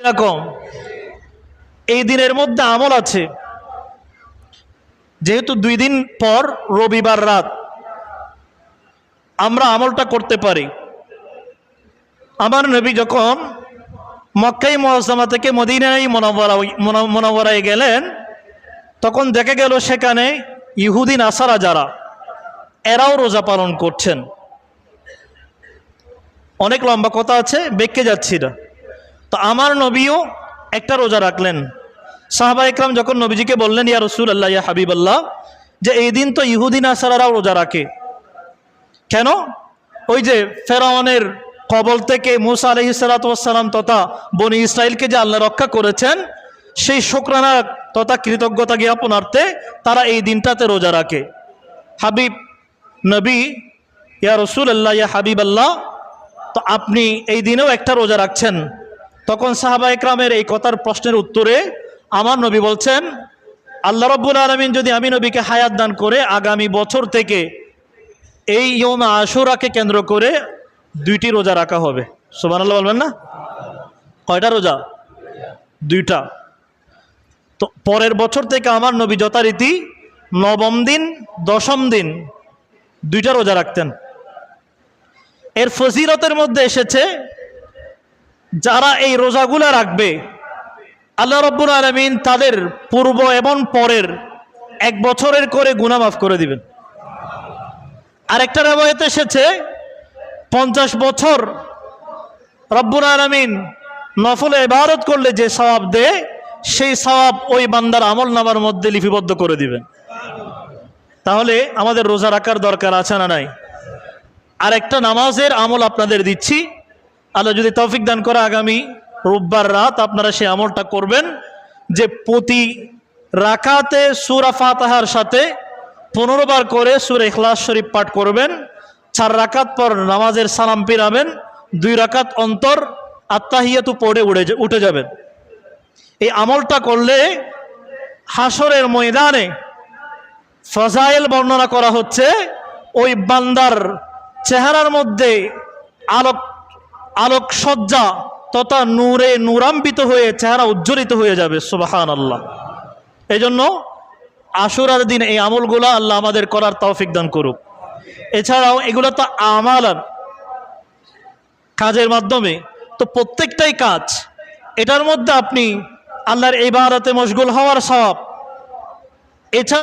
এরকম এই দিনের মধ্যে আমল আছে। যেহেতু দুই দিন পর রবিবার রাত, আমরা আমলটা করতে পারি। আমার নবী যখন মক্কাই মহাজামা থেকে মদিনাই মনোবরা গেলেন, তখন দেখে গেল সেখানে ইহুদিন আসারা যারা, এরাও রোজা পালন করছেন। অনেক লম্বা কথা আছে, বেঁকে যাচ্ছি না। তো আমার নবীও একটা রোজা রাখলেন। সাহাবা ইকরাম যখন নবীজিকে বললেন, ইয়া রসুল আল্লাহ ইয়া হাবিব আল্লাহ যে এই দিন তো ইহুদিন আসারারাও রোজা রাখে। কেন? ওই যে ফেরাউনের কবল থেকে মুসা আলহি সালাতাম তথা বনি ইসরায়েলকে যে আল্লাহ রক্ষা করেছেন, সেই শুক্রানা তথা কৃতজ্ঞতা জ্ঞাপনার্থে তারা এই দিনটাতে রোজা রাখে। হাবিব, নবী, ইয়া রসুল আল্লাহ ইয়া হাবিব আল্লাহ তো আপনি এই দিনেও একটা রোজা রাখছেন। তখন সাহাবা একরামের এই কথার প্রশ্নের উত্তরে আমার নবী বলছেন, আল্লাহ রব্বুল আলমিন যদি আমি নবীকে হায়াত দান করে আগামী বছর থেকে এই ইয়ম আশুরাকে কেন্দ্র করে দুইটি রোজা রাখা হবে। সোমান আল্লাহ বলবেন না? কয়টা রোজা? দুইটা। তো পরের বছর থেকে আমার নবী যথারীতি নবম দিন, দশম দিন দুইটা রোজা রাখতেন। এর ফজিরতের মধ্যে এসেছে যারা এই রোজাগুলা রাখবে, আল্লাহ রব্বুল আলমিন তাদের পূর্ব এবং পরের এক বছরের করে গুণা মাফ করে দিবেন। আরেকটা রেবায়ত এসেছে, পঞ্চাশ বছর রব্বুল আলমিন নফলে এবারত করলে যে সওয়াব দেয়, সেই সওয়াব ওই বান্দার আমল নামার মধ্যে লিপিবদ্ধ করে দিবেন। তাহলে আমাদের রোজা রাখার দরকার আছে না নাই? আর একটা নামাজের আমল আপনাদের দিচ্ছি। আল্লাহ যদি তৌফিক দান করে আগামী রোববার রাত আপনারা সেই আমলটা করবেন যে প্রতি রাকাতে সুরা ফাতাহার সাথে পনেরো বার করে সুর ইখলাস শরীফ পাঠ করবেন। চার রাকাত পর নামাজের সালাম পিরাবেন দুই রাকাত অন্তর আত্মাহিয়াতু পড়ে উড়ে উঠে যাবেন। এই আমলটা করলে হাসরের ময়দানে ফজাইল বর্ণনা করা হচ্ছে, ওই বান্দার চেহারার মধ্যে আলোক আলোকসজ্জা তথা নূরে নূরাম্বিত হয়ে চেহারা উজ্জ্বলিত হয়ে যাবে সুবাহান আল্লাহ এই জন্য আশুরার দিন এই আমলগুলো আল্লাহ আমাদের করার তৌফিক দান করুক। এছাড়াও এগুলো তো আমালান কাজের মাধ্যমে। তো প্রত্যেকটাই কাজ, এটার মধ্যে আপনি আল্লাহর এই বারাতে মশগুল হওয়ার স্বভাব। এছাড়া